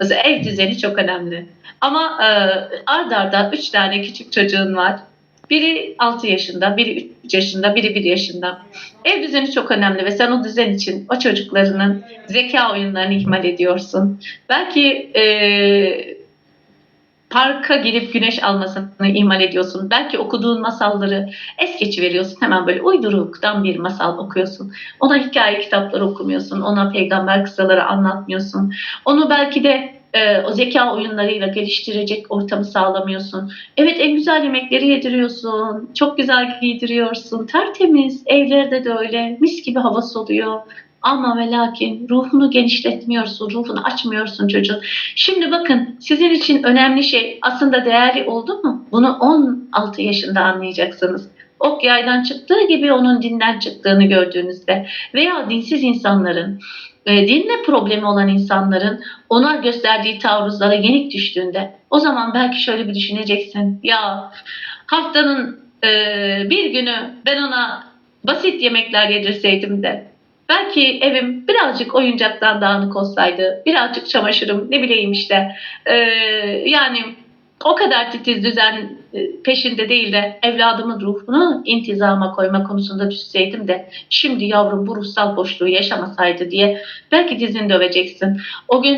Mesela ev düzeni çok önemli. Ama e, ard arda üç tane küçük çocuğun var. Biri 6 yaşında, biri 3 yaşında, biri 1 yaşında. Ev düzeni çok önemli ve sen o düzen için o çocuklarının zeka oyunlarını ihmal ediyorsun. Belki e, parka girip güneş almasını ihmal ediyorsun. Belki okuduğun masalları es geçiveriyorsun. Hemen böyle uyduruktan bir masal okuyorsun. Ona hikaye kitapları okumuyorsun. Ona peygamber kısaları anlatmıyorsun. Onu belki de e, o zeka oyunlarıyla geliştirecek ortamı sağlamıyorsun. Evet en güzel yemekleri yediriyorsun. Çok güzel giydiriyorsun. Tertemiz. Evlerde de öyle. Mis gibi havası oluyor. Ama ve lakin ruhunu genişletmiyorsun, ruhunu açmıyorsun çocuğun. Şimdi bakın sizin için önemli şey aslında değerli oldu mu? Bunu 16 yaşında anlayacaksınız. Ok yaydan çıktığı gibi onun dinden çıktığını gördüğünüzde veya dinsiz insanların, e, dinle problemi olan insanların ona gösterdiği taarruzlara yenik düştüğünde o zaman belki şöyle bir düşüneceksin. Ya haftanın e, bir günü ben ona basit yemekler yedirseydim de Belki evim birazcık oyuncaktan dağınık olsaydı, birazcık çamaşırım ne bileyim işte e, yani o kadar titiz düzen peşinde değil de evladımın ruhunu intizama koyma konusunda düşseydim de şimdi yavrum bu ruhsal boşluğu yaşamasaydı diye belki dizini döveceksin. O gün